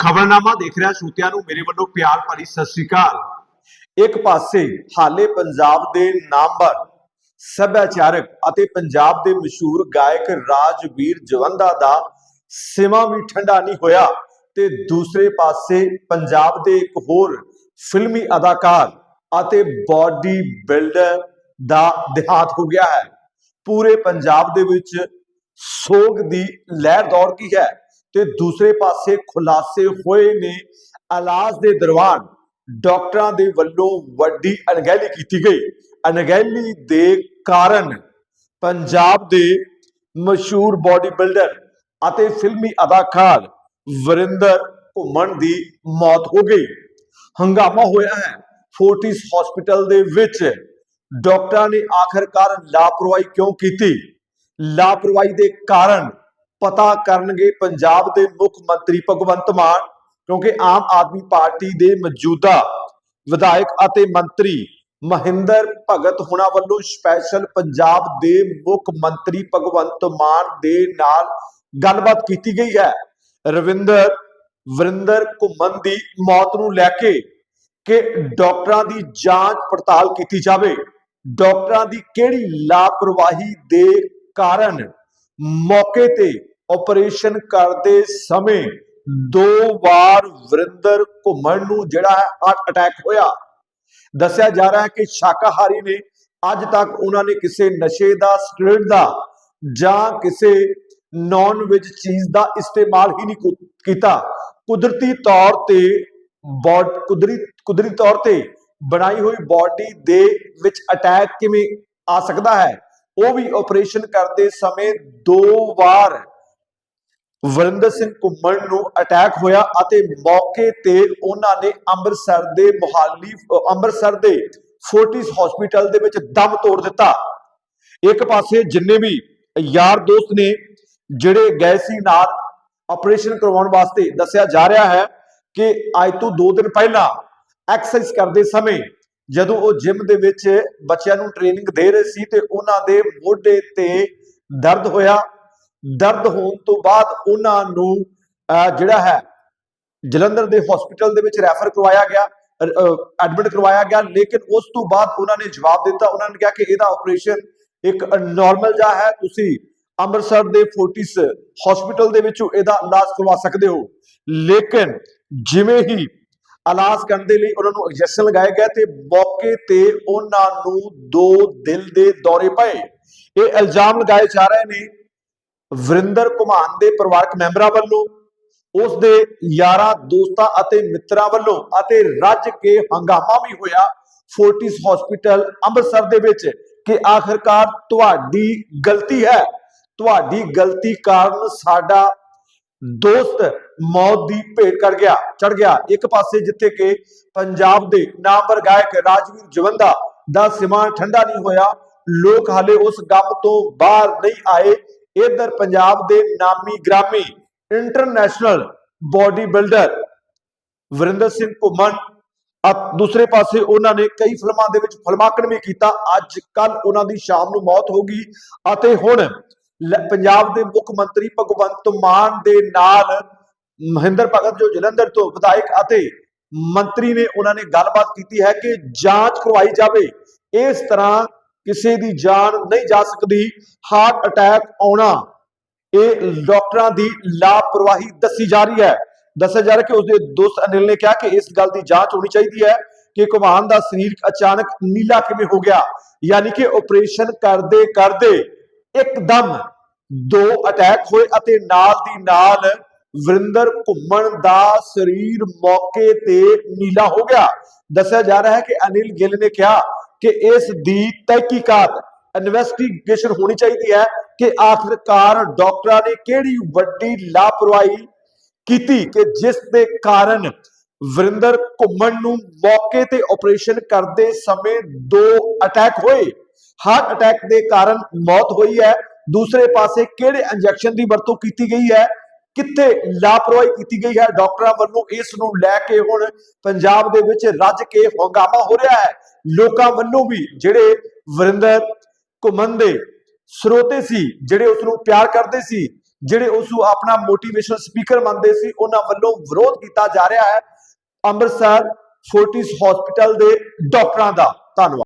ਖਬਰਨਾਮਾ ਦੇਖ ਰਿਹਾ ਸਰੋਤਿਆਂ ਨੂੰ, ਮੇਰੇ ਵੱਲੋਂ ਪਿਆਰ ਭਰੀ ਸਤਿ ਸ੍ਰੀ ਅਕਾਲ। ਇੱਕ ਪਾਸੇ ਹਾਲੇ ਪੰਜਾਬ ਦੇ ਨਾਮਵਰ, ਸੱਭਿਆਚਾਰਕ ਅਤੇ ਪੰਜਾਬ ਦੇ ਮਸ਼ਹੂਰ ਗਾਇਕ ਰਾਜਵੀਰ ਜਵੰਦਾ ਦਾ ਸਿਮਾ ਵੀ ਠੰਡਾ ਨਹੀਂ ਹੋਇਆ ਤੇ ਦੂਸਰੇ ਪਾਸੇ ਪੰਜਾਬ ਦੇ ਇੱਕ ਹੋਰ ਫਿਲਮੀ ਅਦਾਕਾਰ ਅਤੇ ਬਾਡੀ ਬਿਲਡਰ ਦਾ ਦਿਹਾਂਤ ਹੋ ਗਿਆ ਹੈ। ਪੂਰੇ ਪੰਜਾਬ ਦੇ ਵਿੱਚ ਸੋਗ ਦੀ ਲਹਿਰ ਦੌੜ ਗਈ ਹੈ? ਤੇ ਦੂਸਰੇ ਪਾਸੇ ਖੁਲਾਸੇ ਹੋਏ ਨੇ ਇਲਾਜ ਦੇ ਦੌਰਾਨ ਡਾਕਟਰਾਂ ਦੇ ਵੱਲੋਂ ਵੱਡੀ ਅਣਗਹਿਲੀ ਕੀਤੀ ਗਈ। ਅਣਗਹਿਲੀ ਦੇ ਕਾਰਨ ਪੰਜਾਬ ਦੇ ਮਸ਼ਹੂਰ ਬਾਡੀ ਬਿਲਡਰ ਅਤੇ ਫਿਲਮੀ ਅਦਾਕਾਰ ਵਰਿੰਦਰ ਘੁੰਮਣ ਦੀ ਮੌਤ ਹੋ ਗਈ। ਹੰਗਾਮਾ ਹੋਇਆ ਹੈ। ਫੋਰਟਿਸ ਹਸਪੀਟਲ ਦੇ ਵਿੱਚ ਡਾਕਟਰਾਂ ਨੇ ਆਖਰਕਾਰ ਲਾਪਰਵਾਹੀ ਕਿਉਂ ਕੀਤੀ? ਲਾਪਰਵਾਹੀ ਦੇ ਕਾਰਨ ਪਤਾ ਕਰਨਗੇ ਪੰਜਾਬ ਦੇ ਮੁੱਖ ਮੰਤਰੀ ਭਗਵੰਤ ਮਾਨ, ਕਿਉਂਕਿ ਆਮ ਆਦਮੀ ਪਾਰਟੀ ਦੇ ਮੌਜੂਦਾ ਵਿਧਾਇਕ ਅਤੇ ਮੰਤਰੀ ਮਹਿੰਦਰ ਭਗਤ ਹੁਣਾਂ ਵੱਲੋਂ ਸਪੈਸ਼ਲ ਪੰਜਾਬ ਦੇ ਮੁੱਖ ਮੰਤਰੀ ਭਗਵੰਤ ਮਾਨ ਦੇ ਨਾਲ ਗੱਲਬਾਤ ਕੀਤੀ ਗਈ ਹੈ। ਰਵਿੰਦਰ, ਵਰਿੰਦਰ ਘੁੰਮਣ ਦੀ ਮੌਤ ਨੂੰ ਲੈ ਕੇ ਕਿ ਡਾਕਟਰਾਂ ਦੀ ਜਾਂਚ ਪੜਤਾਲ ਕੀਤੀ ਜਾਵੇ। ਡਾਕਟਰਾਂ ਦੀ ਕਿਹੜੀ ਲਾਪਰਵਾਹੀ ਦੇ ਕਾਰਨ ਮੌਕੇ ਤੇ ਆਪਰੇਸ਼ਨ ਕਰਦੇ ਸਮੇਂ ਦੋ ਵਾਰ ਵਰਿੰਦਰ ਘੁੰਮਣ ਨੂੰ ਜਿਹੜਾ ਹੈ ਹਾਰਟ ਅਟੈਕ ਹੋਇਆ। ਦੱਸਿਆ ਜਾ ਰਿਹਾ ਹੈ ਕਿ ਸ਼ਾਕਾਹਾਰੀ ਨੇ ਅੱਜ ਤੱਕ ਉਹਨਾਂ ਨੇ ਕਿਸੇ ਨਸ਼ੇ ਦਾ, ਸਟੀਰੋਇਡ ਦਾ ਜਾਂ ਕਿਸੇ ਨਾਨ ਵੈਜ ਚੀਜ਼ ਦਾ ਇਸਤੇਮਾਲ ਹੀ ਨਹੀਂ ਕੀਤਾ। ਕੁਦਰਤੀ ਤੌਰ ਤੇ ਬੋਡ ਕੁਦਰਤੀ ਕੁਦਰਤੀ ਤੌਰ ਤੇ ਬਣਾਈ ਹੋਈ ਬਾਡੀ ਦੇ ਵਿੱਚ ਅਟੈਕ ਕਿਵੇਂ ਆ ਸਕਦਾ ਹੈ? ਉਹ ਵੀ ਆਪਰੇਸ਼ਨ ਕਰਦੇ ਸਮੇਂ ਦੋ ਵਾਰ ਵਰਿੰਦਰ ਸਿੰਘ ਘੁੰਮਣ ਨੂੰ ਅਟੈਕ ਹੋਇਆ ਅਤੇ ਮੌਕੇ ਤੇ ਉਹਨਾਂ ਨੇ ਅੰਮ੍ਰਿਤਸਰ ਦੇ ਮੁਹਾਲੀ ਅ, ਅੰਮ੍ਰਿਤਸਰ ਦੇ ਫੋਰਟਿਸ ਹਸਪੀਟਲ ਦੇ ਵਿੱਚ ਦਮ ਤੋੜ ਦਿੱਤਾ। ਇੱਕ ਪਾਸੇ ਜਿੰਨੇ ਵੀ ਯਾਰ ਦੋਸਤ ਨੇ ਜਿਹੜੇ ਗਏ ਸੀ ਨਾਲ ਆਪਰੇਸ਼ਨ ਕਰਵਾਉਣ ਵਾਸਤੇ ਦੱਸਿਆ ਜਾ ਰਿਹਾ ਹੈ ਕਿ ਅੱਜ ਤੋਂ 2 ਦਿਨ ਪਹਿਲਾਂ ਐਕਸਰਸਾਈਜ਼ ਕਰਦੇ ਸਮੇਂ ਜਦੋਂ ਉਹ ਜਿਮ ਦੇ ਵਿੱਚ ਬੱਚਿਆਂ ਨੂੰ ਟ੍ਰੇਨਿੰਗ ਦੇ ਰਹੇ ਸੀ ਤੇ ਉਹਨਾਂ ਦੇ ਮੋਢੇ ਤੇ ਦਰਦ ਹੋਇਆ, ਦਰਦ ਹੋਣ ਤੋਂ ਬਾਅਦ ਉਹਨਾਂ ਨੂੰ ਜਿਹੜਾ ਹੈ, ਜਲੰਧਰ ਦੇ ਹਸਪੀਟਲ ਦੇ ਵਿੱਚ ਰੈਫਰ ਕਰਵਾਇਆ ਗਿਆ ਐਡਮਿਟ ਕਰਵਾਇਆ ਗਿਆ, ਲੇਕਿਨ ਉਸ ਤੋਂ ਬਾਅਦ ਉਹਨਾਂ ਨੇ ਜਵਾਬ ਦਿੱਤਾ, ਉਹਨਾਂ ਨੇ ਕਿਹਾ ਕਿ ਇਹਦਾ ਆਪਰੇਸ਼ਨ ਇੱਕ ਨਾਰਮਲ ਜਿਹਾ ਹੈ, ਤੁਸੀਂ ਅੰਮ੍ਰਿਤਸਰ ਦੇ ਫੋਰਟਿਸ ਹਸਪੀਟਲ ਦੇ ਵਿੱਚੋਂ ਇਹਦਾ ਇਲਾਜ ਕਰਵਾ ਸਕਦੇ ਹੋ। ਲੇਕਿਨ ਜਿਵੇਂ ਹੀ ਇਲਾਜ ਕਰਨ ਦੇ ਲਈ ਉਹਨਾਂ ਨੂੰ ਇੰਜੈਕਸ਼ਨ ਲਗਾਏ ਗਏ ਤੇ ਮੌਕੇ ਤੇ ਉਹਨਾਂ ਨੂੰ ਦੋ ਦਿਲ ਦੇ ਦੌਰੇ ਪਏ। ਇਹ ਇਲਜ਼ਾਮ ਲਗਾਏ ਜਾ ਰਹੇ ਨੇ ਵਰਿੰਦਰ ਘੁਮਾਨ ਦੇ ਪਰਿਵਾਰਕ ਮੈਂਬਰਾਂ ਵੱਲੋਂ, ਉਸ ਦੇ ਯਾਰਾਂ, ਦੋਸਤਾਂ ਅਤੇ ਮਿੱਤਰਾਂ ਵੱਲੋਂ ਅਤੇ ਰੱਜ ਕੇ ਹੰਗਾਮਾ ਵੀ ਹੋਇਆ ਫੋਰਟਿਸ ਹਸਪੀਟਲ ਅੰਮ੍ਰਿਤਸਰ ਦੇ ਵਿੱਚ ਕਿ ਆਖਰਕਾਰ ਤੁਹਾਡੀ ਗਲਤੀ ਹੈ। ਤੁਹਾਡੀ ਗਲਤੀ ਕਾਰਨ ਸਾਡਾ ਦੋਸਤ ਮੌਤ ਦੀ ਭੇਟ ਕਰ ਗਿਆ ਚੜ ਗਿਆ। ਇੱਕ ਪਾਸੇ ਜਿੱਥੇ ਕਿ ਪੰਜਾਬ ਦੇ ਨਾਮਵਰ ਗਾਇਕ ਰਾਜਵੀਰ ਜਵੰਦਾ ਦਾ ਸਿਮਾਨ ਠੰਡਾ ਨਹੀਂ ਹੋਇਆ, ਲੋਕ ਹਾਲੇ ਉਸ ਗਮ ਤੋਂ ਬਾਹਰ ਨਹੀਂ ਆਏ। ਇਧਰ ਪੰਜਾਬ ਦੇ ਨਾਮੀ ਗ੍ਰਾਮੀ international body builder Varinder Singh Ghuman ਆ ਦੂਸਰੇ ਪਾਸੇ ਉਹਨਾਂ ਨੇ ਕਈ ਫਿਲਮਾਂ ਦੇ ਵਿੱਚ ਫਲਮਾਕਣ ਵੀ ਕੀਤਾ। ਅੱਜ ਕੱਲ ਉਹਨਾਂ ਦੀ ਸ਼ਾਮ ਨੂੰ ਮੌਤ ਹੋ ਗਈ ਅਤੇ ਹੁਣ ਪੰਜਾਬ ਦੇ ਮੁੱਖ ਮੰਤਰੀ ਭਗਵੰਤ ਮਾਨ ਦੇ ਨਾਲ ਮਹਿੰਦਰ ਭਗਤ ਜੋ ਜਲੰਧਰ ਤੋਂ ਵਿਧਾਇਕ ਅਤੇ ਮੰਤਰੀ ਨੇ ਉਹਨਾਂ ਨੇ ਗੱਲਬਾਤ ਕੀਤੀ ਹੈ ਕਿ ਜਾਂਚ ਕਰਵਾਈ ਜਾਵੇ। ਇਸ ਤਰ੍ਹਾਂ ਕਿਸੇ ਦੀ ਜਾਨ ਨਹੀਂ ਜਾ ਸਕਦੀ, ਹਾਰਟ ਅਟੈਕ ਆਉਣਾ। ਇਹ ਡਾਕਟਰਾਂ ਦੀ ਲਾਪਰਵਾਹੀ ਦੱਸੀ ਜਾ ਰਹੀ ਹੈ। ਦੱਸਿਆ ਜਾ ਰਿਹਾ ਕਿ ਉਸਦੇ ਦੋਸਤ ਅਨਿਲ ਨੇ ਕਿਹਾ ਕਿ ਇਸ ਗੱਲ ਦੀ ਜਾਂਚ ਹੋਣੀ ਚਾਹੀਦੀ ਹੈ ਕਿ ਕੁਮਾਨ ਦਾ ਸਰੀਰ ਅਚਾਨਕ ਨੀਲਾ ਕਿਵੇਂ ਹੋ ਗਿਆ, ਯਾਨੀ ਕਿ ਆਪਰੇਸ਼ਨ ਕਰਦੇ ਕਰਦੇ ਇੱਕਦਮ ਦੋ ਅਟੈਕ ਹੋਏ ਅਤੇ ਨਾਲ ਦੀ ਨਾਲ ਵਰਿੰਦਰ ਘੁੰਮਣ ਦਾ ਸਰੀਰ ਮੌਕੇ ਤੇ ਨੀਲਾ ਹੋ ਗਿਆ। ਦੱਸਿਆ ਜਾ ਰਿਹਾ ਹੈ ਕਿ ਅਨਿਲ ਗਿੱਲ ਨੇ ਕਿਹਾ ਕਿ ਇਸ ਦੀ ਤਹਿਕੀਕਾਤ ਇਨਵੈਸਟੀਗੇਸ਼ਨ ਹੋਣੀ ਚਾਹੀਦੀ ਹੈ ਕਿ ਆਖਰਕਾਰ ਡਾਕਟਰਾਂ ਨੇ ਕਿਹੜੀ ਵੱਡੀ ਲਾਪਰਵਾਹੀ ਕੀਤੀ ਕਿ ਜਿਸ ਦੇ ਕਾਰਨ ਵਰਿੰਦਰ ਘੁੰਮਣ ਨੂੰ ਮੌਕੇ ਤੇ ਆਪਰੇਸ਼ਨ ਕਰਦੇ ਸਮੇਂ ਦੋ ਅਟੈਕ ਹੋਏ। ਹਾਰਟ ਅਟੈਕ ਦੇ ਕਾਰਨ ਮੌਤ ਹੋਈ ਹੈ। ਦੂਸਰੇ ਪਾਸੇ ਕਿਹੜੇ ਇੰਜੈਕਸ਼ਨ ਦੀ ਵਰਤੋਂ ਕੀਤੀ ਗਈ ਹੈ? ਕਿੱਥੇ ਲਾਪਰਵਾਹੀ ਕੀਤੀ ਗਈ ਹੈ? ਡਾਕਟਰਾਂ ਵੱਲੋਂ ਇਸ ਨੂੰ ਲੈ ਕੇ ਹੁਣ ਪੰਜਾਬ ਦੇ ਵਿੱਚ ਰੱਜ ਕੇ ਹੰਗਾਮਾ ਹੋ ਰਿਹਾ ਹੈ। ਲੋਕਾਂ ਵੱਲੋਂ ਵੀ ਜਿਹੜੇ ਵਰਿੰਦਰ ਘੁੰਮਣ ਦੇ ਸਰੋਤੇ ਸੀ, ਜਿਹੜੇ ਉਸ ਨੂੰ ਪਿਆਰ ਕਰਦੇ ਸੀ, ਜਿਹੜੇ ਉਸ ਨੂੰ ਆਪਣਾ ਮੋਟੀਵੇਸ਼ਨਲ ਸਪੀਕਰ ਮੰਨਦੇ ਸੀ, ਉਹਨਾਂ ਵੱਲੋਂ ਵਿਰੋਧ ਕੀਤਾ ਜਾ ਰਿਹਾ ਹੈ। ਅੰਮ੍ਰਿਤਸਰ ਫੋਰਟਿਸ ਹਸਪੀਟਲ ਦੇ ਡਾਕਟਰਾਂ ਦਾ ਧੰਨਵਾਦ।